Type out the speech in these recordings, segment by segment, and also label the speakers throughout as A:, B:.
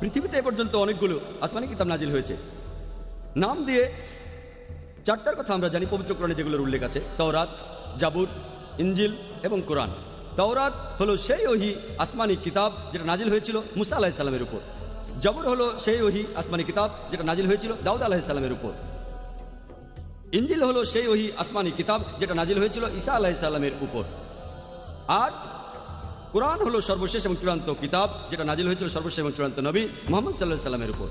A: পৃথিবীতে এ পর্যন্ত অনেকগুলো আসমানি কিতাব নাজিল হয়েছে। নাম দিয়ে চারটার কথা আমরা জানি পবিত্র কোরআনে যেগুলোর উল্লেখ আছে। তওরাত, জাবুর ইঞ্জিল এবং কোরআন। তওরাত হলো সেই ওহি আসমানি কিতাব যেটা নাজিল হয়েছিল মুসা আলাহ ইসলামের উপর। জাবুর হলো সেই ওহি আসমানি কিতাব যেটা নাজিল হয়েছিল দাউদ আলাহ ইসলামের উপর। ইঞ্জিল হলো সেই ওহি আসমানি কিতাব যেটা নাজিল হয়েছিল ঈসা আলাহ ইসলামের উপর। আর কোরআন হলো সর্বশেষ এবং চূড়ান্ত কিতাব, যেটা নাজিল হয়েছিল সর্বশেষ এবং চূড়ান্ত নবী মোহাম্মদ সাল্লাহ সাল্লামের উপর।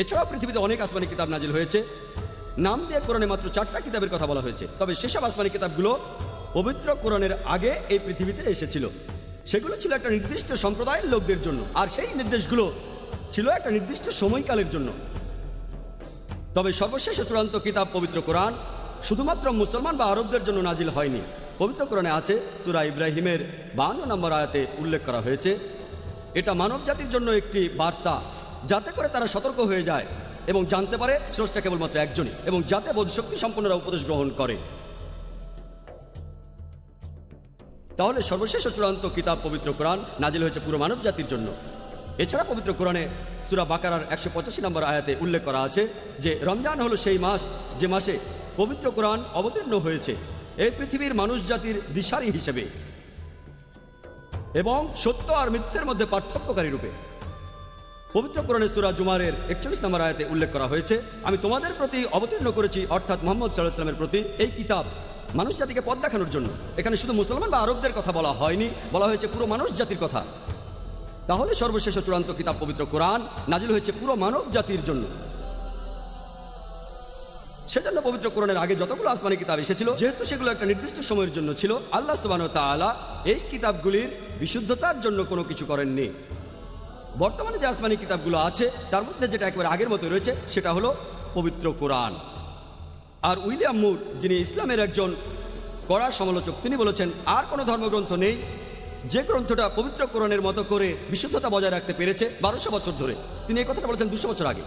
A: এছাড়াও পৃথিবীতে অনেক আসমানি কিতাব নাজিল হয়েছে। নাম দিয়ে কোরআনে মাত্র চারটা কিতাবের কথা বলা হয়েছে। তবে সেসব আসমানি কিতাবগুলো পবিত্র কোরআনের আগে এই পৃথিবীতে এসেছিল। সেগুলো ছিল একটা নির্দিষ্ট সম্প্রদায়ের লোকদের জন্য, আর সেই নির্দেশগুলো ছিল একটা নির্দিষ্ট সময়কালের জন্য। তবে সর্বশেষ চূড়ান্ত কিতাব পবিত্র কোরআন শুধুমাত্র মুসলমান বা আরবদের জন্য নাজিল হয়নি। পবিত্র কোরআনে আছে সুরা ইব্রাহিমের বান্ন নম্বর আয়াতে উল্লেখ করা হয়েছে। এটা মানব জাতির জন্য একটি বার্তা, যাতে করে তারা সতর্ক হয়ে যায় এবং জানতে পারে স্রষ্টা কেবলমাত্র একজনই এবং যাতে বোধশক্তি সম্পন্নরা উপদেশ গ্রহণ করে। তাহলে সর্বশেষ চূড়ান্ত কিতাব পবিত্র কোরআন নাজিল হয়েছে পুরো মানব জাতির জন্য। এছাড়া পবিত্র কোরআনে সুরা বাকারার একশো পঁচাশি নম্বর আয়াতে উল্লেখ করা আছে যে, রমজান হলো সেই মাস, যে মাসে পবিত্র কোরআন অবতীর্ণ হয়েছে। এই পৃথিবীর মানুষ জাতির দিশারি হিসেবে এবং সত্য আর মিথ্যের মধ্যে পার্থক্যকারী রূপে। পবিত্র কোরআনে সুরা জুমারের একচল্লিশ নম্বর আয়াতে উল্লেখ করা হয়েছে, আমি তোমাদের প্রতি অবতীর্ণ করেছি, অর্থাৎ মোহাম্মদ সাল্লাহ সাল্লামের প্রতি এই কিতাব মানুষ জাতিকে পথ দেখানোর জন্য। এখানে শুধু মুসলমান বা আরবদের কথা বলা হয়নি, বলা হয়েছে পুরো মানুষ জাতির কথা। তাহলে সর্বশেষ চূড়ান্ত কিতাব পবিত্র কোরআন নাজিল হয়েছে পুরো মানব জাতির জন্য। সেজন্য পবিত্র কোরআনের আগে যতগুলো আসমানি কিতাব এসেছিল, যেহেতু সেগুলো একটা নির্দিষ্ট সময়ের জন্য ছিল, আল্লাহ সুবাহ এই কিতাবগুলির বিশুদ্ধতার জন্য কোনো কিছু করেননি। বর্তমানে যে আসমানি কিতাবগুলো আছে, তার মধ্যে যেটা একেবারে আগের মতো রয়েছে, সেটা হলো পবিত্র কোরআন। আর উইলিয়াম মুর, যিনি ইসলামের একজন কড়া সমালোচক, তিনি বলেছেন, আর কোনো ধর্মগ্রন্থ নেই যে গ্রন্থটা পবিত্র কোরআনের মতো করে বিশুদ্ধতা বজায় রাখতে পেরেছে বারোশো বছর ধরে। তিনি এই কথাটা বলেছেন দুশো বছর আগে।